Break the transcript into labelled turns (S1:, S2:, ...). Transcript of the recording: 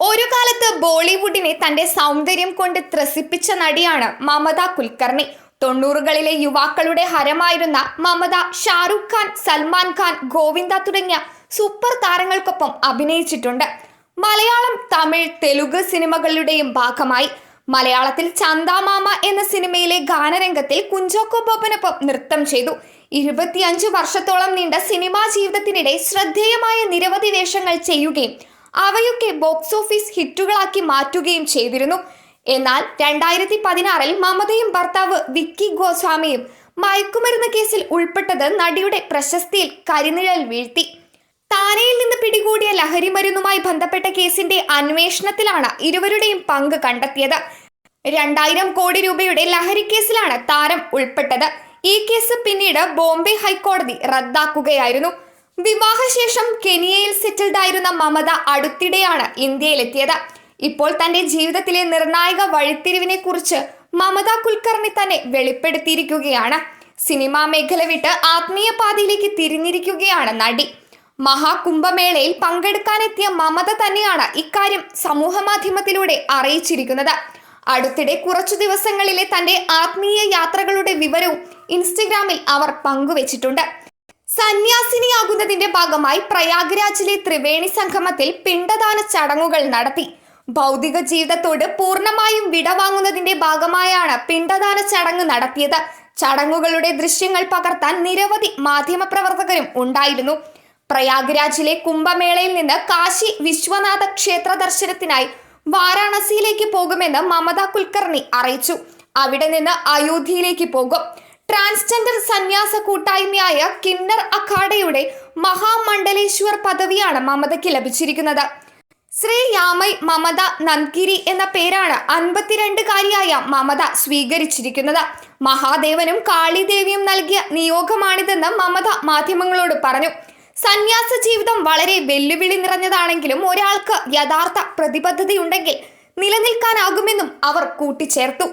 S1: ഒരു കാലത്ത് ബോളിവുഡിനെ തന്റെ സൗന്ദര്യം കൊണ്ട് ത്രസിപ്പിച്ച നടിയാണ് മമത കുൽക്കർണി. തൊണ്ണൂറുകളിലെ യുവാക്കളുടെ ഹരമായിരുന്ന മമത ഷാറുഖ് ഖാൻ സൽമാൻ ഖാൻ ഗോവിന്ദ തുടങ്ങിയ സൂപ്പർ താരങ്ങൾക്കൊപ്പം അഭിനയിച്ചിട്ടുണ്ട്. മലയാളം തമിഴ് തെലുഗ് സിനിമകളുടെയും ഭാഗമായി. മലയാളത്തിൽ ചന്ദാമാമ എന്ന സിനിമയിലെ ഗാനരംഗത്തിൽ കുഞ്ചോക്കോ ബോബനൊപ്പം നൃത്തം ചെയ്തു. ഇരുപത്തിയഞ്ച് വർഷത്തോളം നീണ്ട സിനിമാ ജീവിതത്തിനിടെ ശ്രദ്ധേയമായ നിരവധി വേഷങ്ങൾ ചെയ്യുകയും അവയൊക്കെ ബോക്സ് ഓഫീസ് ഹിറ്റുകളാക്കി മാറ്റുകയും ചെയ്തിരുന്നു. എന്നാൽ രണ്ടായിരത്തി പതിനാറിൽ മമതയും ഭർത്താവ് വിക്കി ഗോസ്വാമിയും മയക്കുമരുന്ന് കേസിൽ ഉൾപ്പെട്ടത് നടിയുടെ പ്രശസ്തിയിൽ കരിനിഴൽ വീഴ്ത്തി. താനയിൽ നിന്ന് പിടികൂടിയ ലഹരി മരുന്നുമായി ബന്ധപ്പെട്ട കേസിന്റെ അന്വേഷണത്തിലാണ് ഇരുവരുടെയും പങ്ക് കണ്ടെത്തിയത്. രണ്ടായിരം കോടി രൂപയുടെ ലഹരി കേസിലാണ് താരം ഉൾപ്പെട്ടത്. ഈ കേസ് പിന്നീട് ബോംബെ ഹൈക്കോടതി റദ്ദാക്കുകയായിരുന്നു. വിവാഹശേഷം കെനിയയിൽ സെറ്റിൽഡ് ആയിരുന്ന മമത അടുത്തിടെയാണ് ഇന്ത്യയിലെത്തിയത്. ഇപ്പോൾ തന്റെ ജീവിതത്തിലെ നിർണായക വഴിത്തിരിവിനെ കുറിച്ച് മമത കുൽക്കർണി തന്നെ വെളിപ്പെടുത്തിയിരിക്കുകയാണ്. സിനിമാ മേഖല വിട്ട് ആത്മീയ പാതയിലേക്ക് തിരിഞ്ഞിരിക്കുകയാണ് നടി. മഹാകുംഭമേളയിൽ പങ്കെടുക്കാനെത്തിയ മമത തന്നെയാണ് ഇക്കാര്യം സമൂഹമാധ്യമത്തിലൂടെ അറിയിച്ചിരിക്കുന്നത്. അടുത്തിടെ കുറച്ചു ദിവസങ്ങളിലെ തന്റെ ആത്മീയ യാത്രകളുടെ വിവരവും ഇൻസ്റ്റഗ്രാമിൽ അവർ പങ്കുവച്ചിട്ടുണ്ട്. സന്യാസിനിയാകുന്നതിന്റെ ഭാഗമായി പ്രയാഗ്രാജിലെ ത്രിവേണി സംഗമത്തിൽ പിണ്ടദാന ചടങ്ങുകൾ നടത്തി. ഭൗതിക ജീവിതത്തോട് പൂർണമായും വിടവാങ്ങുന്നതിന്റെ ഭാഗമായാണ് പിണ്ടദാന ചടങ്ങ് നടത്തിയത്. ചടങ്ങുകളുടെ ദൃശ്യങ്ങൾ പകർത്താൻ നിരവധി മാധ്യമപ്രവർത്തകരും ഉണ്ടായിരുന്നു. പ്രയാഗ്രാജിലെ കുംഭമേളയിൽ നിന്ന് കാശി വിശ്വനാഥ ക്ഷേത്ര ദർശനത്തിനായി വാരാണസിയിലേക്ക് പോകുമെന്ന് മമത കുൽക്കർണി അറിയിച്ചു. അവിടെ നിന്ന് അയോധ്യയിലേക്ക് പോകും. ട്രാൻസ്ജെൻഡർ സന്യാസ കൂട്ടായ്മയായ കിന്നർ അഖാഡയുടെ മഹാമണ്ഡലേശ്വർ പദവിയാണ് മമതയ്ക്ക് ലഭിച്ചിരിക്കുന്നത്. ശ്രീ യാമൈ മമത നന്ദ്ഗിരി എന്ന പേരാണ് അൻപത്തിരണ്ടുകാരിയായ മമത സ്വീകരിച്ചിരിക്കുന്നത്. മഹാദേവനും കാളിദേവിയും നൽകിയ നിയോഗമാണിതെന്ന് മമത മാധ്യമങ്ങളോട് പറഞ്ഞു. സന്യാസ ജീവിതം വളരെ വെല്ലുവിളി നിറഞ്ഞതാണെങ്കിലും ഒരാൾക്ക് യഥാർത്ഥ പ്രതിബദ്ധതയുണ്ടെങ്കിൽ നിലനിൽക്കാനാകുമെന്നും അവർ കൂട്ടിച്ചേർത്തു.